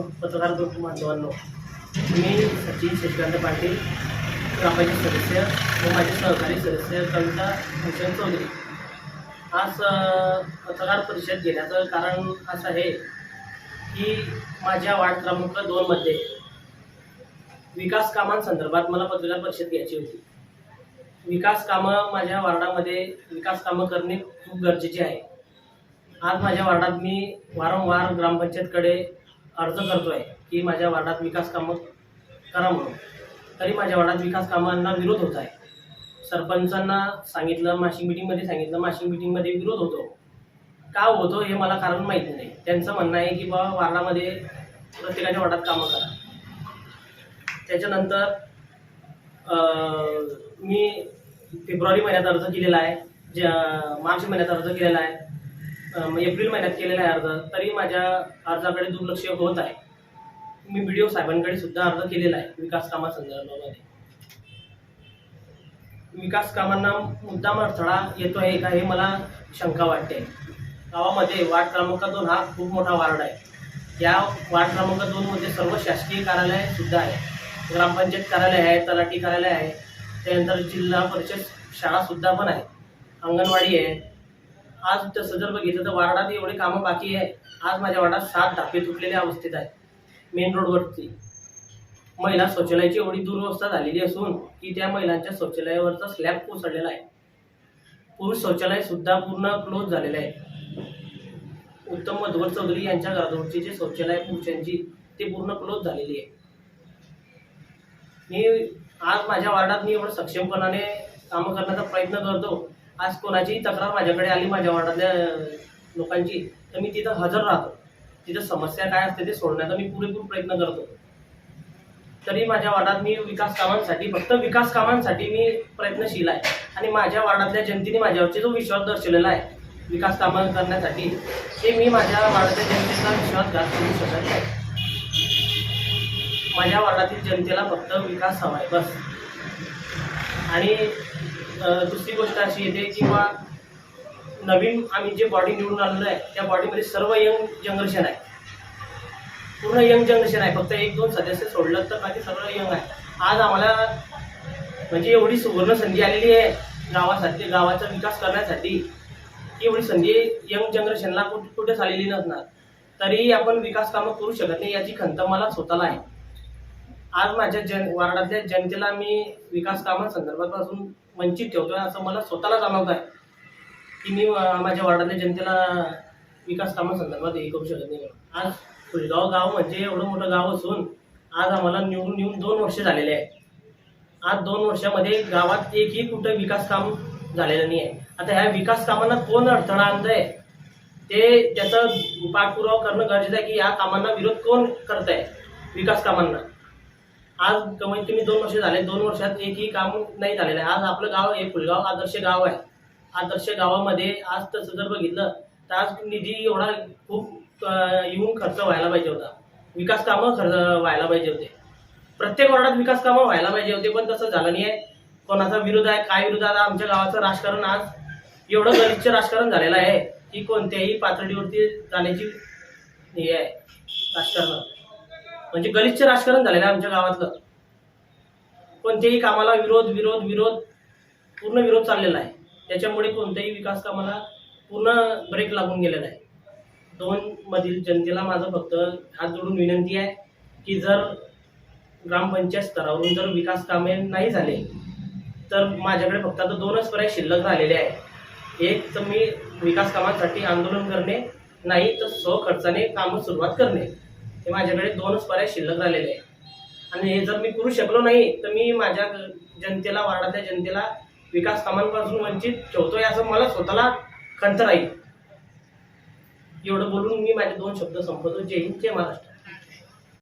पत्रकार ग्रुप बांधवांनो मी सचिन शशिकांत पाटील ग्रामपंचायत सदस्य व माझे सहकारी सदस्य कविता भूषण चौधरी. आज पत्रकार परिषद घेण्याचं कारण असं आहे की माझ्या वार्ड क्रमांक दोनमध्ये विकास कामांसंदर्भात मला पत्रकार परिषद घ्यायची होती. विकास कामं माझ्या वार्डामध्ये विकास कामं करणे खूप गरजेचे आहे. आज माझ्या वार्डात मी वारंवार ग्रामपंचायतकडे अर्ज करतोय की माझ्या वार्डात विकास कामं करा म्हणून. तरी माझ्या वार्डात विकास कामांना विरोध होत आहे. सरपंचांना सांगितलं मासिक मिटिंगमध्ये सांगितलं मासिक मिटिंगमध्ये विरोध होतो. का होतो हे मला कारण माहीत नाही. त्यांचं म्हणणं आहे की बाबा वार्डामध्ये प्रत्येकाच्या वार्डात कामं करा. त्याच्यानंतर मी फेब्रुवारी महिन्यात अर्ज केलेला आहे. ज मार्च महिन्यात अर्ज केलेला आहे. एप्रिल महिन्यात केलेला आहे अर्ज तरी माझ्या अर्जाकडे दुर्लक्ष होत आहे. मी बी डी ओ साहेबांकडे सुद्धा अर्ज केलेला आहे विकास कामासंदर्भामध्ये विकास कामांना मुद्दाम अडथळा येतो आहे का हे मला शंका वाटते. गावामध्ये वार्ड क्रमांक दोन हा खूप मोठा वार्ड आहे. या वार्ड क्रमांक दोनमध्ये सर्व शासकीय कार्यालय सुद्धा आहे. ग्रामपंचायत कार्यालय आहे तलाठी कार्यालय आहे त्यानंतर जिल्हा परिषद शाळासुद्धा पण आहे. अंगणवाडी आहे आज तसं जर बघितलं तर वार्डात एवढे कामं बाकी आहे आज माझ्या वार्डात सात धापे तुटलेल्या अवस्थेत आहे मेन रोडवरती महिला शौचालयाची एवढी दुरवस्था झालेली असून की त्या महिलांच्या शौचालयावरचा स्लॅब कोसळलेला आहे. पुरुष शौचालय सुद्धा पूर्ण क्लोज झालेलं आहे. उत्तम मधुवर चौधरी यांच्या घराजवळची जे शौचालय पुरुषांची ते पूर्ण क्लोज झालेली आहे. मी आज माझ्या वार्डात मी एवढं सक्षमपणाने कामं करण्याचा प्रयत्न करतो. आज कोणाचीही तक्रार माझ्याकडे आली माझ्या वार्डातल्या लोकांची तर मी तिथं हजर राहतो. तिथं समस्या काय असते ते सोडण्याचा मी पुरेपूर प्रयत्न करतो. तरी माझ्या वार्डात मी विकास कामांसाठी फक्त विकास कामांसाठी मी प्रयत्नशील आहे. आणि माझ्या वार्डातल्या जनतेने माझ्यावरचे जो विश्वास दर्शवलेला आहे विकास कामं करण्यासाठी ते मी माझ्या वार्डातल्या जनतेचा विश्वासघात करू शकत नाही. माझ्या वार्डातील जनतेला फक्त विकास हवा आहे बस. आणि दुसरी गोष्ट अशी येते किंवा नवीन आम्ही जे बॉडी निवडून आलेलो आहे त्या बॉडीमध्ये सर्व यंग जनरेशन आहे. पूर्ण यंग जनरेशन आहे फक्त एक दोन सदस्य सोडलं तर बाकी सर्व यंग आहे. आज आम्हाला म्हणजे एवढी सुवर्ण संधी आलेली आहे गावासाठी गावाचा विकास करण्यासाठी की एवढी संधी यंग जनरेशनला कुठे कुठेच आलेली नसणार. तरीही आपण विकास कामं करू शकत नाही याची खंत मला स्वतःला आहे. आज माझ्या जन वार्डातल्या जनतेला मी विकास कामांसंदर्भापासून वंचित ठेवतोय असं मला स्वतःला जाणवत आहे की मी माझ्या वार्डातल्या जनतेला विकास कामांसंदर्भात हे करू शकत नाही. आज फुलगाव गाव म्हणजे एवढं मोठं गाव असून आज आम्हाला निवडून येऊन दोन वर्ष झालेले आहे आज दोन वर्षामध्ये गावात एकही कुठं विकास काम झालेलं नाही आहे आता ह्या विकास कामांना कोण अडथळा आणतंय? ते त्याचा पाठपुरावा करणं गरजेचं आहे की या कामांना विरोध कोण करत आहे विकास कामांना. आज कमीत कमी दोन वर्ष झाले. दोन वर्षात एकही काम नाही झालेलं आहे. आज आपलं गाव हे फुलगाव आदर्श गाव आहे. आदर्श गावामध्ये आज तसं जर बघितलं तर आज निधी एवढा खूप येऊन खर्च व्हायला पाहिजे होता. विकास कामं खर्च व्हायला पाहिजे होते. प्रत्येक वॉर्डात विकास कामं व्हायला पाहिजे होते पण तसं झालं नाही आहे. कोणाचा विरोध आहे काय विरोध आहे आमच्या गावाचं राजकारण आज एवढं गलिच्छ राजकारण झालेलं आहे की कोणत्याही पातळीवरती जाण्याची हे आहे राजकारण. म्हणजे गलिच्छ राजकारण झालेलं आहे आमच्या गावातलं. कोणत्याही कामाला विरोध विरोध विरोध पूर्ण विरोध चाललेला आहे. त्याच्यामुळे कोणत्याही विकास कामाला पूर्ण ब्रेक लागून गेलेला आहे. दोन मधील जनतेला माझं फक्त हात जोडून विनंती आहे की जर ग्रामपंचायत स्तरावरून जर विकास कामे नाही झाले तर माझ्याकडे फक्त आता दोनच पर्याय शिल्लक राहिलेले आहे एक तर मी विकास कामांसाठी आंदोलन करणे नाही तर स्वखर्चाने कामं सुरुवात करणे. हे माझ्याकडे दोनच पर्याय शिल्लक राहिलेले आहे आणि हे जर मी करू शकलो नाही तर मी माझ्या जनतेला वार्डातल्या जनतेला विकास कामांपासून वंचित ठेवतोय असं मला स्वतःला खंत राहील. एवढं बोलून मी माझे दोन शब्द संपवतो. जय हिंद जय महाराष्ट्र.